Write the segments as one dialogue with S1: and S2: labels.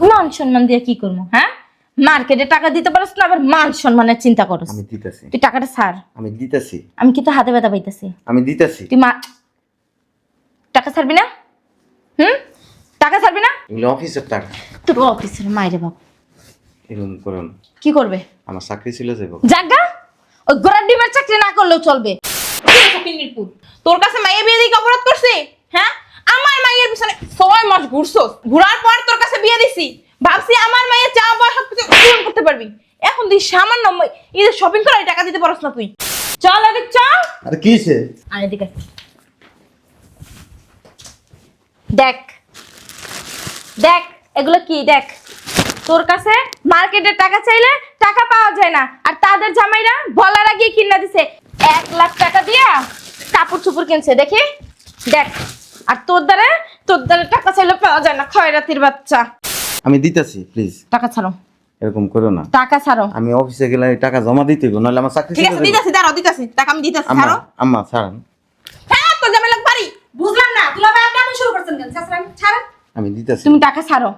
S1: মান সম্মান দিয়ে কি করব হ্যাঁ? মার্কেটে টাকা দিতে পারস না আবার মান সম্মানের চিন্তা করস।
S2: আমি দিতেছি।
S1: তুই টাকাটা ছাড়।
S2: আমি দিতেছি।
S1: আমি কিন্তু হাতে ব্যথা পাইতেছি।
S2: আমি দিতেছি।
S1: তুই মা টাকা ছাড়বি না? হুম? টাকা ছাড়বি না?
S2: এগুলো অফিসের টাকা।
S1: তোর অফিসের মাইরে বাবা
S2: এরকম করুন।
S1: কি করবে?
S2: আমার চাকরি ছিল যাব
S1: জাগা! ওই গোড়ার ডিমের চাকরি না করলেও চলবে।
S3: তোর কাছে মাইয়া বিয়ে দিয়ে অপরাধ করছে? হ্যাঁ? আমার মায়ের পিছনে ছয় মাস ঘুরছস। ঘুরার পর তোর কাছে বিয়ে দিছি। ভাবছি আমার মায়ের চা বয় সব কিছু পূরণ করতে পারবি। এখন তুই সামান্য ঈদের শপিং করার টাকা দিতে পারস না তুই। চল এদিক চল।
S2: আর কিসে
S1: আর এদিকে। দেখ। দেখ এগুলো কি? দেখ। তোর কাছে মার্কেটে টাকা চাইলে টাকা পাওয়া যায় না। আর তাদের জামাইরা বলার আগে কিনা দিছে। এক লাখ টাকা দিয়া কাপড় চুপড় কিনছে দেখি? দেখ। আর তোর দ্বারা? তোর দ্বারা টাকা চাইলে পাওয়া যায় না খয়রাতির বাচ্চা।
S2: আমি দিতেছি প্লিজ
S1: টাকা ছাড়ো।
S2: এরকম করো না।
S1: টাকা ছাড়ো।
S2: আমি অফিসে গেলে টাকা জমা দিতে হইব নাহলে আমার চাকরি
S3: ঠিক আছে। দিতেছি দাঁড়াও দিতেছি। টাকা আমি দিতেছি ছাড়ো।
S2: আম্মা ছাড়েন।
S3: হ্যাঁ তোর জামাই লাগ বাড়ি।
S4: বুঝলাম না দুলা ভাই আপনি শুরু করছেন কেন? ছাড়েন।
S2: আমি দিতেছি।
S1: তুমি টাকা ছাড়ো।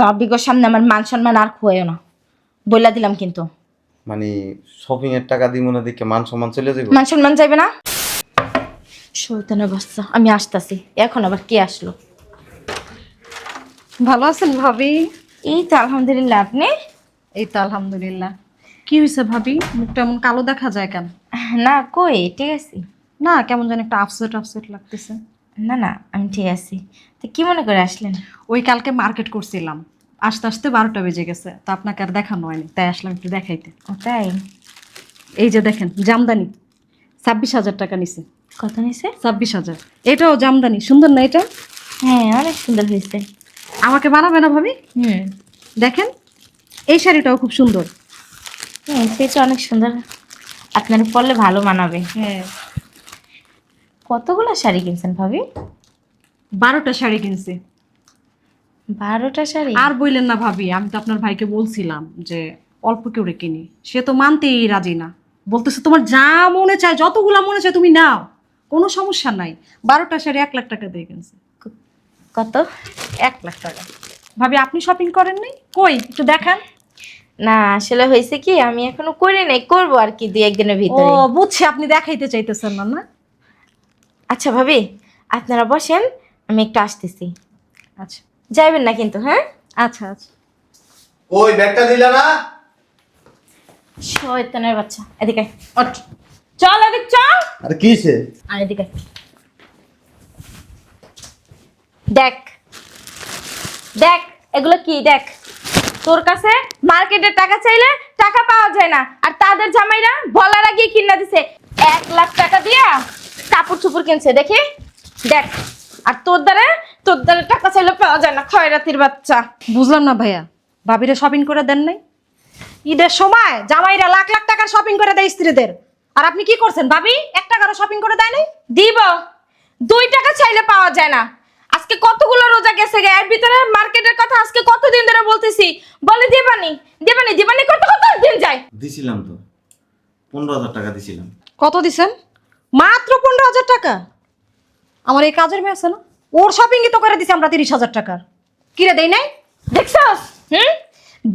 S1: বাবিগোর সামনে আমার মান সম্মান আর খুয়াইও না। বইলা দিলাম কিন্তু।
S2: মানে শপিং এর টাকা দিব না দেখে মান সম্মান চলে যাব
S1: মান সম্মান যাইবে না? শৈতানের বাচ্চা আমি আসতাছি। এখন আবার কে আসলো?
S4: ভালো আছেন ভাবি?
S1: এই তো আলহামদুলিল্লাহ আপনি?
S4: এই তো আলহামদুলিল্লাহ। কি হয়েছে ভাবি? মুখটা এমন কালো দেখা যায় কেন?
S1: না কই? ঠিক আছে।
S4: না কেমন যেন একটা আপসেট আপসেট লাগতেছে।
S1: না না আমি ঠিক আছি। তো কি মনে করে আসলেন?
S4: ওই কালকে মার্কেট করছিলাম। আস্তে আস্তে বারোটা বেজে গেছে তো আপনাকে আর দেখানো হয়নি তাই আসলাম একটু দেখাইতে।
S1: ও তাই?
S4: এই যে দেখেন জামদানি। ছাব্বিশ হাজার টাকা নিছে।
S1: কত নিছে?
S4: ছাব্বিশ হাজার। এটাও জামদানি সুন্দর না এটা?
S1: হ্যাঁ অনেক সুন্দর হয়েছে।
S4: আমাকে বানাবে না ভাবি?
S1: হুম।
S4: দেখেন এই শাড়িটাও খুব সুন্দর।
S1: হ্যাঁ সেটা অনেক সুন্দর। আপনার পরলে ভালো মানাবে।
S4: হ্যাঁ।
S1: কতগুলো শাড়ি কিনছেন ভাবি?
S4: বারোটা শাড়ি কিনছি।
S1: বারোটা শাড়ি?
S4: আর বললেন না ভাবি আমি তো আপনার ভাইকে বলছিলাম যে অল্প করে কিনি। সে তো মানতেই রাজি না। বলতেছে তোমার যা মনে চায় যতগুলা মনে চায় তুমি নাও। কোনো সমস্যা নাই। বারোটা শাড়ি এক লাখ টাকা দিয়ে কিনছে।
S1: কত?
S4: এক লাখ টাকা। ভাবি আপনি শপিং করেন নাই কই? একটু দেখান।
S1: না আসলে হয়েছে কি আমি এখনও করি নাই করব আর কি দুই একদিনের ভিতরে।
S4: ও বুঝছি আপনি দেখাইতে চাইতেছেন না না?
S1: আচ্ছা ভাবি আপনারা বসেন আমি একটু আসতেছি।
S4: আচ্ছা।
S1: যাইবেন না কিন্তু হ্যাঁ?
S4: আচ্ছা আচ্ছা।
S2: ওই ব্যাগটা দিলা না?
S1: শয়তানের বাচ্চা। এদিকে ওঠ। চল এদিক চল।
S2: আর কিসে
S1: আর এদিকে দেখ। দেখ এগুলো কি? দেখ। তোর কাছে মার্কেটে টাকা চাইলে টাকা পাওয়া যায় না। আর তাদের জামাইরা বলার আগে কিনা দিছে। এক লাখ টাকা দিয়া কাপড় চুপড় কিনছে দেখি। দেখ। আর তোর দ্বারা তোর দ্বারা টাকা চাইলে পাওয়া যায় না খয়রাতির বাচ্চা।
S4: বুঝলাম না ভাইয়া। ভাবিরা শপিং করে দেন নাই? ঈদের সময় জামাইরা লাখ লাখ টাকার শপিং করে দেয় স্ত্রীদের। আর আপনি কি করছেন ভাবি? এক টাকারও শপিং করে দেয় নাই?
S1: দিব। দুই টাকা চাইলে পাওয়া যায় না। আজকে কতগুলো রোজা গেছে গে? এর ভিতরে মার্কেটের কথা আজকে কতদিন ধরে বলতেছি? বলে দিবানি। দিবানি দিবানি কত কত দিন যায়।
S2: দিছিলাম তো। পনেরো হাজার টাকা দিছিলাম।
S4: কত দিছেন? মাত্র পনেরো হাজার টাকা? আমার এই কাজের মেয়ে আছে না? ওর শপিংই তো করে দিছি আমরা তিরিশ হাজার টাকার। কিরে দেই নাই?
S1: দেখছস? হুম?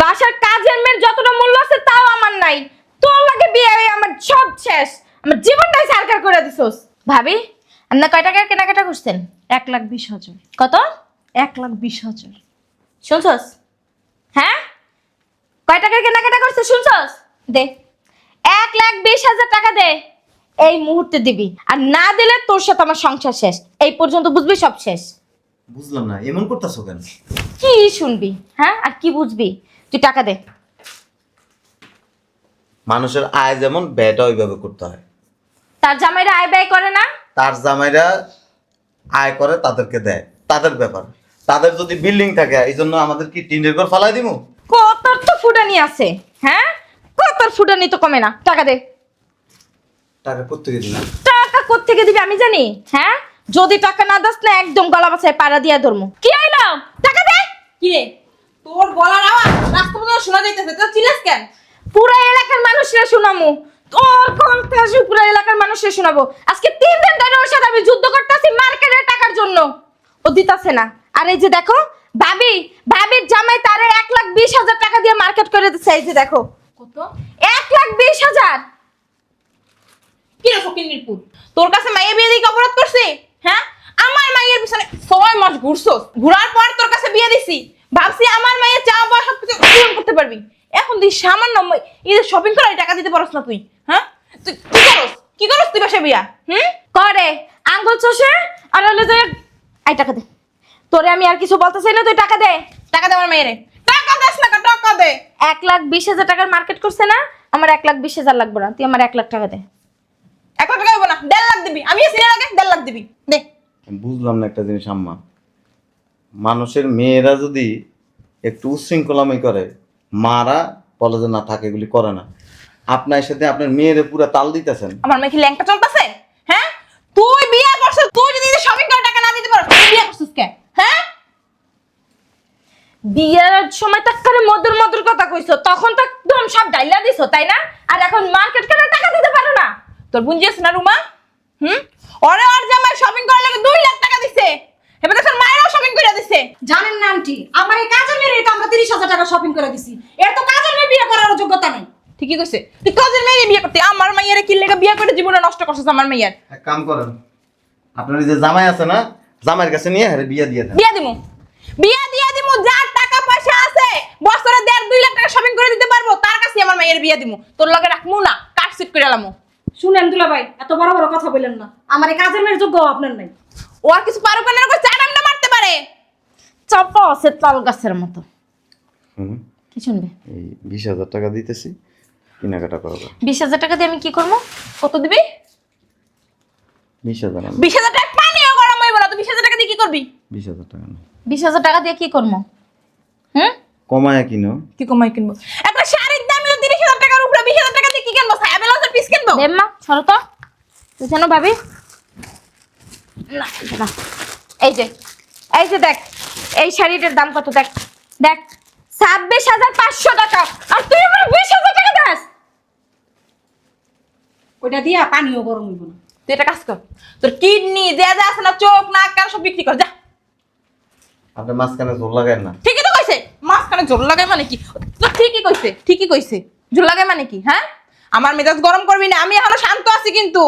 S1: বাসার কাজের মেয়ের যতটা মূল্য আছে তাও আমার নাই। তোর লাগে বিয়ে হয়ে আমার সব শেষ। আমার জীবনটাই সারকার করে দিছস। ভাবি আপনার কয় টাকার কেনাকাটা করছেন?
S4: এক লাখ বিশ হাজার।
S1: কত?
S4: এক লাখ বিশ হাজার।
S1: শুনছস? হ্যাঁ? কয় টাকার কেনাকাটা করছে শুনছস? দে। এক লাখ বিশ হাজার টাকা দে। এই মুহূর্তে দিবি। আর না দিলে তোর সাথে আমার সংসার শেষ। এই পর্যন্ত বুঝবি সব শেষ।
S2: বুঝলাম না এমন করতেছো কেন?
S1: কি শুনবি? হ্যাঁ? আর কি বুঝবি? তুই টাকা দে।
S2: মানুষের আয় যেমন ব্যয়টা ওইভাবে করতে হয়।
S1: তার জামাইরা আয় ব্যয় করে না?
S2: তার জামাইরা আয় করে তাদেরকে দেয়। তাদের ব্যাপার। তাদের যদি বিল্ডিং থাকে এই জন্য আমাদের কি টিনের ঘর ফালাই দিব
S1: কতর তো ফুটানি আছে হ্যাঁ? কতর ফুটানি তো কমে না। টাকা দে।
S2: টাকা প্রত্যেকে দিলাম
S1: টাকা কোত্থেকে দিবি আমি জানি হ্যাঁ? যদি টাকা না দাস না একদম গলা বাসায় পাড়া দিয়া ধরমু। কি হইল টাকা দে।
S3: কি রে? তোর গলার আওয়াজ রাস্তা শোনা যাইতেছে তোর চিল্লাস কেন?
S1: পুরো এলাকার মানুষরা শোনামু। তোর আসি পুরো এলাকার মানুষরা শোনাবো। আজকে তিন দিন ধরে ওর সাথে আমি যুদ্ধ করতেছি মার্কেটের টাকার জন্য। ও দিতাছে না। আর এই যে দেখো ভাবি ভাবির জামাই তারে এক লাখ বিশ হাজার টাকা দিয়ে মার্কেট করে দিচ্ছে এই যে দেখো।
S3: কত?
S1: এক লাখ বিশ হাজার?
S3: কি রে তোর কাছে মাইয়া বিয়ে দিয়ে অপরাধ করছে? হ্যাঁ? আমার মাইয়ের পিছনে ছয় মাস ঘুরছস। ঘুরার পর তোর কাছে বিয়ে দিছি। ভাবছি আমার মাইয়ের চা বয়স সব কিছু পূরণ করতে পারবি। এখন তুই সামান্য ঈদের শপিং করার টাকা দিতে পারস না তুই হ্যাঁ? তুই কি করস? কি করস তুই বাসা বিয়া হুম?
S1: করে আঙ্গুল চষে? আর হলো যে এই টাকা দে। তোরে আমি আর কিছু বলতে চাই না তুই টাকা দে।
S3: টাকা দে আমার মাইয়েরে টাকা দেস না টাকা দে।
S1: এক লাখ বিশ হাজার টাকার মার্কেট করছে না আমার এক লাখ বিশ হাজার লাগবে না তুই আমার এক লাখ টাকা দে।
S3: এক লাখ টাকা হইবো না দেড় লাখ দিবি। আমি সিনে আগে দেড় লাখ দিবি। দে।
S2: বুঝলাম না একটা জিনিস আম্মা। মানুষের মেয়েরা যদি একটু উচ্ছৃঙ্খলামি করে, মারা বলে যে না, থাকে, এগুলি করে না। আপনার সাথে আপনার মেয়েরে পুরো তাল দিতেছেন।
S3: আমার মেয়ে কি ল্যাংটা চলতেছে? হ্যাঁ? তুই বিয়ে করছিস, তুই যদি শপিং করার টাকা না দিতে পারো, তুই বিয়ে করছিস কে? হ্যাঁ?
S1: বিয়ের সময় তাকারে মধুর মধুর কথা কইছো, তখন তো একদম সব ডাইলা দিছো, তাই না? আর এখন মার্কেট করে টাকা দিতে পারো না?
S3: তোর বুঝিস না রুমা? হুম? ওরে, ওর জামাই শপিং করার লাগে দুই লাখ টাকা দিছে। এবার তোর মায়েরও শপিং করে দিছে।
S4: জানেন না আন্টি আমার এই কাজের মেয়ের তো আমরা তিরিশ হাজার টাকা শপিং করে দিছি। এর তো কাজের মেয়ে বিয়ে করার যোগ্যতা নেই।
S3: ঠিকই কইছে। তুই কাজের মেয়ে বিয়ে করতে আমার মাইয়ারে কি লেগে বিয়ে করে জীবনে নষ্ট করছিস আমার মাইয়ার?
S2: এক কাম করেন আপনার যে জামাই আছে না জামাইয়ের কাছে নিয়ে হ্যাঁ বিয়ে দিয়ে দেন।
S3: বিয়া দিমু। বিয়া দিয়া দিমু যার টাকা পয়সা আছে বছরে দেড় দুই লাখ টাকা শপিং করে দিতে পারব তার কাছে আমার মাইয়ের বিয়া দিমু। তোর লগে রাখমু না কাট সিট করে এলামু
S4: শুনেন দুলা ভাই এত বড় বড় কথা বললেন না। আমার এই কাজের মেয়ের যোগ্য আপনার নাই।
S3: ও আর কিছু পারুক না করে চাটামটা মারতে পারে।
S1: চাপা আছে তাল গাছের মতো।
S2: হুম।
S1: কি শুনবে?
S2: এই বিশ হাজার টাকা দিতেছি কেনাকাটা করব।
S1: বিশ হাজার টাকা দিয়ে আমি কি করব?
S3: কত দিবি?
S2: বিশ হাজার না
S3: বিশ হাজার টাকা পানিও গরম হইব না তুই বিশ হাজার টাকা দিয়ে কি করবি?
S2: বিশ হাজার টাকা না
S1: বিশ হাজার টাকা দিয়ে কি করব? হুম?
S2: কমায়া কিনো।
S3: কি কমাই কিনবো? একটা শাড়ির দাম হলো তিরিশ হাজার টাকার উপরে বিশ হাজার টাকা দিয়ে কি কিনবো? সায়া ব্লাউজের পিস কিনবো?
S1: দেম্মা সরো তো। তুই জানো ভাবি না, না। এই যে এই যে দেখ এই শাড়িটার দাম কত দেখ দেখ ছাব্বিশ হাজার পাঁচশো টাকা। আর তুই আমার বিশ হাজার টাকা দাস।
S4: ওইটা দিয়া পানিও গরম হইব না।
S3: তুই একটা কাজ কর তোর কিডনি যা যা আছে না চোখ নাক কান সব বিক্রি কর যা।
S2: আপনি মাঝখানে জোর লাগায় না।
S3: ঠিকই তো কইছে মাঝখানে জোর লাগায় মানে কি? তো ঠিকই কইছে ঠিকই কইছে। জোর লাগায় মানে কি হ্যাঁ? আমার মেজাজ গরম করবি না আমি এখনও শান্ত আছি কিন্তু।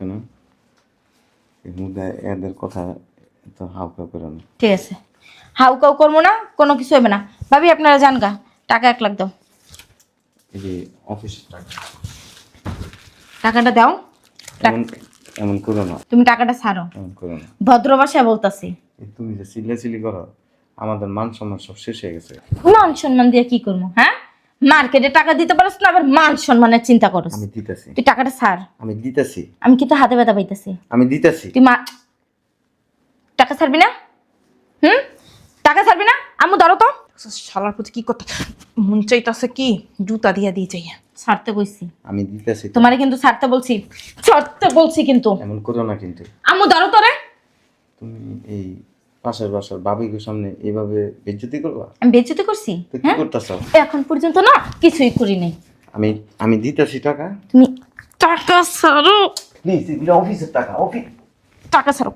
S2: শুনুন। এর মধ্যে এদের কথা তো হাউকা করে না।
S1: ঠিক আছে। হাউ কাউ করব না কোনো কিছু হবে না। ভাবি আপনারা জান গা। টাকা এক লাখ দাও।
S2: এই যে অফিসের টাকা।
S1: টাকাটা দাও।
S2: এমন এমন করো না।
S1: তুমি টাকাটা ছাড়ো।
S2: এমন করো না।
S1: ভদ্র ভাষায় বলতাছি।
S2: এই তুমি যে চিল্লাচিল্লি করো আমাদের মান সম্মান সব শেষ হয়ে গেছে।
S1: মান সম্মান দিয়ে কি করব হ্যাঁ? মার্কেটে টাকা দিতে পারস না আবার মান সম্মানের চিন্তা করস।
S2: আমি দিতেছি।
S1: তুই টাকাটা ছাড়।
S2: আমি দিতেছি।
S1: আমি কিন্তু হাতে ব্যথা পাইতেছি।
S2: আমি দিতেছি।
S1: তুই মা টাকা ছাড়বি না? হুম? টাকা ছাড়বি না? আম্মু ধরো তো।
S3: শালার প্রতি কি কথা? মন চাইতাছে কি? জুতা দিয়া দিয়ে চাই
S1: ছাড়তে কইছি
S2: আমি দিতেছি
S1: তোমারে কিন্তু ছাড়তে বলছি। ছাড়তে বলছি কিন্তু।
S2: এমন করো না কিন্তু।
S1: আম্মু ধরো তোরে
S2: তুমি এই পাশের বাসার বাবিকে সামনে এইভাবে বেজ্জতি করবা?
S1: আমি বেচতে করছি
S2: তো কি
S1: হ্যাঁ?
S2: করতেছ?
S1: এখন পর্যন্ত না কিছুই করি নাই।
S2: আমি আমি দিতেছি টাকা।
S1: তুমি টাকা ছাড়ো।
S2: প্লিজ এগুলো অফিসের টাকা অফিস
S1: টাকা ছাড়ো।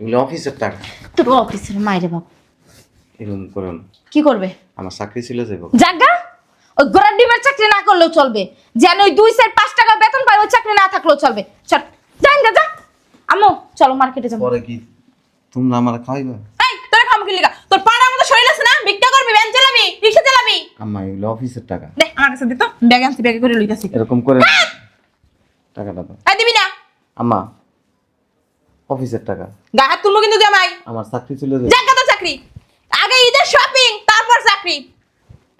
S2: এগুলো অফিসের টাকা।
S1: তোর অফিসের মাইরে বাবা
S2: এরকম করো না
S1: কি করবে?
S2: আমার চাকরি ছিল যাব
S1: জাগা! ওই গোড়ার ডিমের চাকরি না করলেও চলবে। যেন ওই দুই সাইড পাঁচ টাকা বেতন পায় ওই চাকরি না থাকলেও চলবে। চল যাই না যা। আম্মু চলো মার্কেটে যাব।
S2: পরে কি? তোমরা আমার খাওয়াইবা
S3: এই তোর খাম কি লিগা। তোর পাড়ার মতো শরীর আছে না? ভিক্ষা করবি ভ্যান চালাবি রিক্সা চালাবি?
S2: আম্মা এগুলো অফিসের টাকা।
S3: দে আমার কাছে দিত ব্যাগ আনছি ব্যাগে করে লইতাছি।
S2: এরকম করে না। টাকাটা দাও।
S3: এই দিবি না।
S2: আম্মা অফিসের টাকা।
S3: গা হাত তুলবো কিন্তু জামাই।
S2: আমার চাকরি ছিল যে
S3: জাগা তো চাকরি। আগে ঈদের শপিং তারপর চাকরি।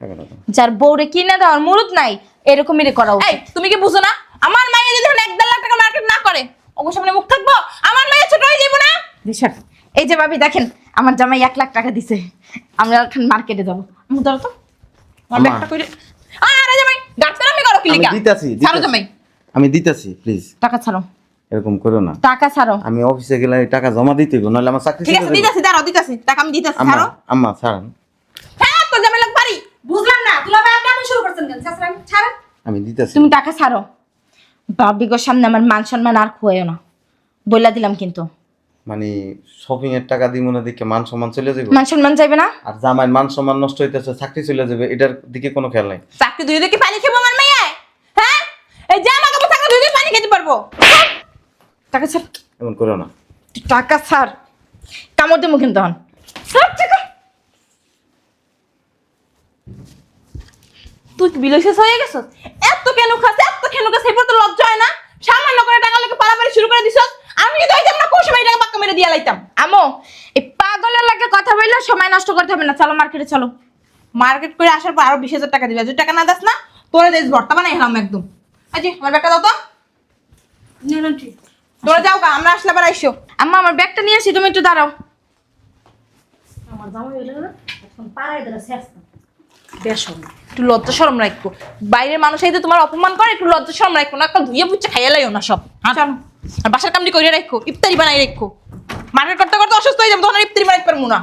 S2: টাকাটা দাও।
S1: যার বউরে কিনে দেওয়ার মুরুদ নাই এরকমই রে করা
S3: এই
S1: উচিত।
S3: তুমি কি বুঝো না? আমার মাইয়া যদি এখন এক দেড় লাখ টাকা মার্কেট না করে সামনে মুখ থাকব? আমার মাইয়া ছোট হয়ে যাব না?
S1: দিশার এই যে ভাবি দেখেন আমার জামাই এক লাখ টাকা দিছে। আমরা এখন মার্কেটে যাব। আমি ধরো তো।
S3: আমার ব্যাগটা কইরে আরে জামাই গাছটা আমি করো কি
S2: আমি দিতেছি
S3: ছাড়ো জামাই।
S2: আমি দিতেছি প্লিজ
S1: টাকা ছাড়ো।
S2: এরকম করো না।
S1: টাকা ছাড়ো।
S2: আমি অফিসে গেলে টাকা জমা দিতে হইব নাহলে আমার চাকরি
S3: ঠিক আছে। দিতাছি দাঁড়াও দিতাছি। টাকা আমি দিতাছি ছাড়ো।
S2: আম্মা ছাড়ান।
S3: হ্যাঁ তো জামাই লাগ পারি
S4: বুঝলাম না আপনি শুরু করছেন কেন?
S2: আমি দিতেছি।
S1: তুমি টাকা ছাড়ো। বাবিগোর সামনে আমার মান সম্মান আর খুয়াইও না। বইলা দিলাম কিন্তু।
S2: মানে শপিং এর টাকা দিব না দিকে মান সম্মান চলে যাবে
S1: মান সম্মান চাইবে না?
S2: আর জামাইয়ের মান সম্মান নষ্ট হইতেছে চাকরি চলে যাবে এটার দিকে কোনো খেয়াল নাই।
S3: চাকরি দুই দিকে পানি খেবো আমার মেয়ে হ্যাঁ? এই জামা কাপড় থাকলে দুই দিকে পানি খেতে পারব।
S1: টাকা ছাড়।
S2: এমন করো না।
S1: টাকা ছাড়। কামড় দেবো কিন্তু হন ছাড় টাকা
S3: তুই বিলসেস হয়ে গেছস এত কেন খাস? এত কেন খাস? এরপর তো লজ্জা হয় না? সামান্য করে টাকা লোকে পালাপালি শুরু করে দিছস? আমি যদি হইতাম না কোন সময় টাকা পাক্কা মেরে দিয়া লাইতাম?
S1: আমো এই পাগলের লাগে কথা বললে সময় নষ্ট করতে হবে না। চলো মার্কেটে চলো।
S3: মার্কেট করে আসার পর আরও বিশ হাজার টাকা দিবে। যদি টাকা না দাস না তোরা দেশ ভর্তা বানাই হেলাম একদম। আজি আমার ব্যাগটা দাও তো। তোরা যাও গা আমরা আসলে আবার আইসো।
S1: আম্মা আমার ব্যাগটা নিয়ে আসি তুমি একটু দাঁড়াও।
S4: আমার জামাই এখন পাড়ায় দিলে শেষ বেসন
S3: একটু লজ্জা শরম রাখব। বাইরের মানুষ এই তোমার অপমান করে একটু লজ্জা শরম রাখব। না একটা ধুয়ে বুঝছে খাইয়া লাইও না সব। হ্যাঁ। চলো। আর বাসার কামড়ি করে রাখো ইফতারি বানাই রাখো মার্কেট করতে করতে অসুস্থ হয়ে যাব তখন ইফতারি বানাইতে পারব না।